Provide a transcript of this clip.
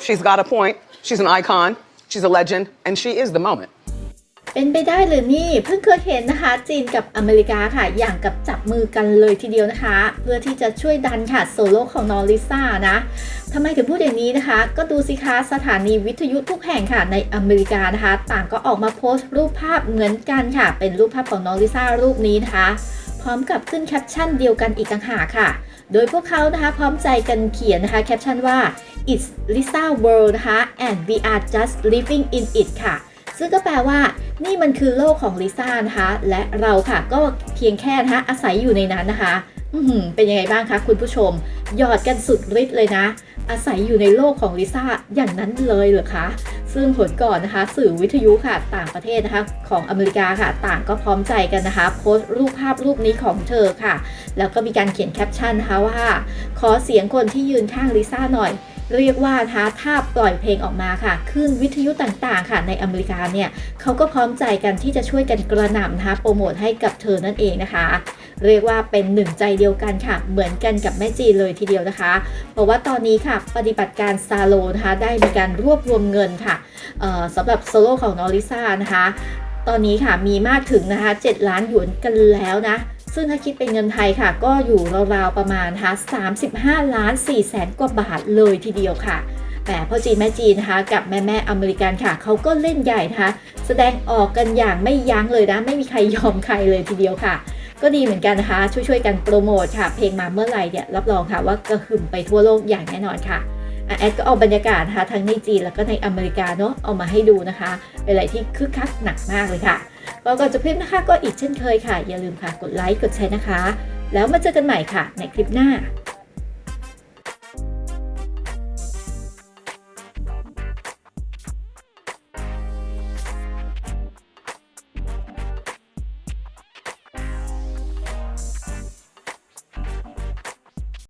she's got a point. She's an icon. She's a legend, and she is the moment. เป็นไปได้หรือนี่เพิ่งเคยเห็นนะคะจีนกับอเมริกาค่ะ อย่างกับจับมือกันเลยทีเดียวนะคะ เพื่อที่จะช่วยดันค่ะโซโล่ของน้องลิซ่านะทำไมถึงพูดอย่างนี้นะคะ ก็ดูสิคะสถานีวิทยุทุกแห่งค่ะในอเมริกานะคะ ต่างก็ออกมาโพสต์รูปภาพเหมือนกันค่ะ เป็นรูปภาพของน้องลิซ่ารูปนี้นะคะ พร้อมกับขึ้นแคปชั่นเดียวกันอีกต่างหากค่ะ โดยพวกเขานะคะพร้อมใจกันเขียนนะคะแคปชั่นว่า it's Lisa world นะคะ and we are just living in it ค่ะ ซึ่งก็แปลว่านี่มันคือโลกของลิซ่านะคะ และเราค่ะก็เพียงแค่นะคะอาศัยอยู่ในนั้นนะคะเป็นยังไงบ้างคะคุณผู้ชม หยอดกันสุดฤทธิ์เลยนะ อาศัยอยู่ในโลกของลิซ่าอย่างนั้นเลยเหรอคะ ซึ่งผลก่อนนะคะ สื่อวิทยุค่ะต่างประเทศนะคะ ของอเมริกาค่ะ ต่างก็พร้อมใจกันนะคะ โพสต์รูปภาพรูปนี้ของเธอค่ะ แล้วก็มีการเขียนแคปชั่นนะคะว่า ขอเสียงคนที่ยืนข้างลิซ่าหน่อยเรียกว่านะคะถ้าปล่อยเพลงออกมาค่ะขึ้นวิทยุต่างๆ ค่ะในอเมริกาเนี่ยเขาก็พร้อมใจกันที่จะช่วยกันกระหน่ำนะคะโปรโมทให้กับเธอนั่นเองนะคะ เรียกว่าเป็นหนึ่งใจเดียวกันค่ะ เหมือนกันกับแม่จีเลยทีเดียวนะคะ เพราะว่าตอนนี้ค่ะปฏิบัติการซาโลนะคะได้มีการรวบรวมเงินค่ะสำหรับโซโล่ของนอริซ่านะคะ ตอนนี้ค่ะมีมากถึงนะคะ 7 ล้านหยวนกันแล้วนะซึ่งถ้าคิดเป็นเงินไทยค่ะ ก็อยู่ราวๆประมาณนะคะ35 ล้าน4แสนกว่าบาทเลยทีเดียวค่ะแต่พ่อจีนแม่จีนนะคะกับแม่แม่อเมริกันค่ะเขาก็เล่นใหญ่นะคะแสดงออกกันอย่างไม่ยั้งเลยนะ ไม่มีใครยอมใครเลยทีเดียวค่ะ ก็ดีเหมือนกันนะคะ ช่วยๆกันโปรโมทค่ะ เพลงมาเมื่อไหร่เนี่ยรับรองค่ะว่ากระหึ่มไปทั่วโลกอย่างแน่นอนค่ะแอดก็เอาบรรยากาศนะคะทั้งในจีนแล้วก็ในอเมริกาเนาะเอามาให้ดูนะคะเป็นอะไรที่คึกคักหนักมากเลยค่ะก็ก่อนจะคลิปนะคะ ก็อีกเช่นเคยค่ะ อย่าลืมค่ะกดไลค์กดแชร์นะคะ แล้วมาเจอกันใหม่ค่ะ ในคลิปหน้า